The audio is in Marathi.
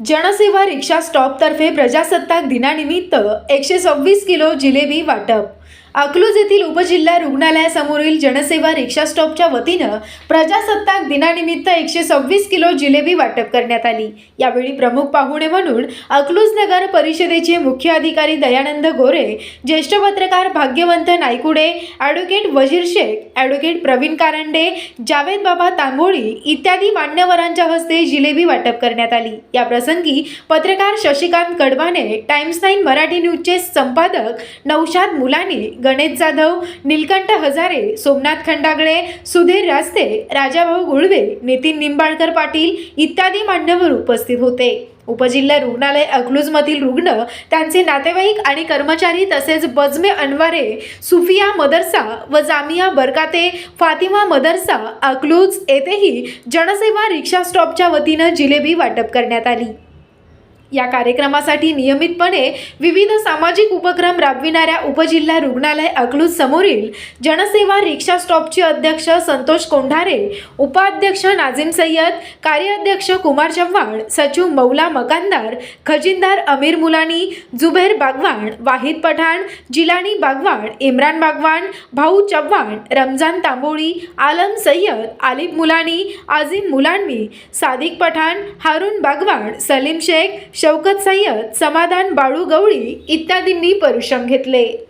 जनसेवा रिक्षा स्टॉपतर्फे प्रजासत्ताक दिनानिमित्त एकशे सव्वीस किलो जिलेबी वाटप. अकलूज येथील उपजिल्हा रुग्णालयासमोरील जनसेवा रिक्षा स्टॉपच्या वतीनं प्रजासत्ताक दिनानिमित्त एकशे सव्वीस किलो जिलेबी वाटप करण्यात आली. यावेळी प्रमुख पाहुणे म्हणून अकलूज नगर परिषदेचे मुख्य अधिकारी दयानंद गोरे ज्येष्ठ पत्रकार भाग्यवंत नायकुडे ॲडव्होकेट वजीर शेख ॲडव्होकेट प्रवीण कारंडे जावेद बाबा तांबोळी इत्यादी मान्यवरांच्या हस्ते जिलेबी वाटप करण्यात आली. या प्रसंगी पत्रकार शशिकांत कडवाने टाइम्स नाईन मराठी न्यूजचे संपादक नौशाद मुलानी गणेश जाधव निलकंठ हजारे सोमनाथ खंडागळे सुधीर रास्ते राजाभाऊ गुळवे नितीन निंबाळकर पाटील इत्यादी मान्यवर उपस्थित होते. उपजिल्हा रुग्णालय अकलूजमधील रुग्ण त्यांचे नातेवाईक आणि कर्मचारी तसेच बजमे अनवारे सुफिया मदरसा व जामिया बरकाते फातिमा मदरसा अकलूज येथेही जनसेवा रिक्षा स्टॉपच्या वतीनं जिलेबी वाटप करण्यात आली. या कार्यक्रमासाठी नियमितपणे विविध सामाजिक उपक्रम राबविणाऱ्या उपजिल्हा रुग्णालय अकलूज समोरील जनसेवा रिक्षा स्टॉपचे अध्यक्ष संतोष कोंढारे उपाध्यक्ष नाझीम सय्यद कार्याध्यक्ष कुमार चव्हाण सचिव मौला मकानदार खजिनदार अमीर मुलानी जुबेर बागवान वाहिद पठाण जिलानी बागवान इम्रान बागवान भाऊ चव्हाण रमजान तांबोळी आलम सय्यद आलिफ मुलानी आझिम मुलांनी सादिक पठाण हारून बागवान सलीम शेख शौकत सय्यद समाधान बाळू गवळी इत्यादींनी परिश्रम घेतले.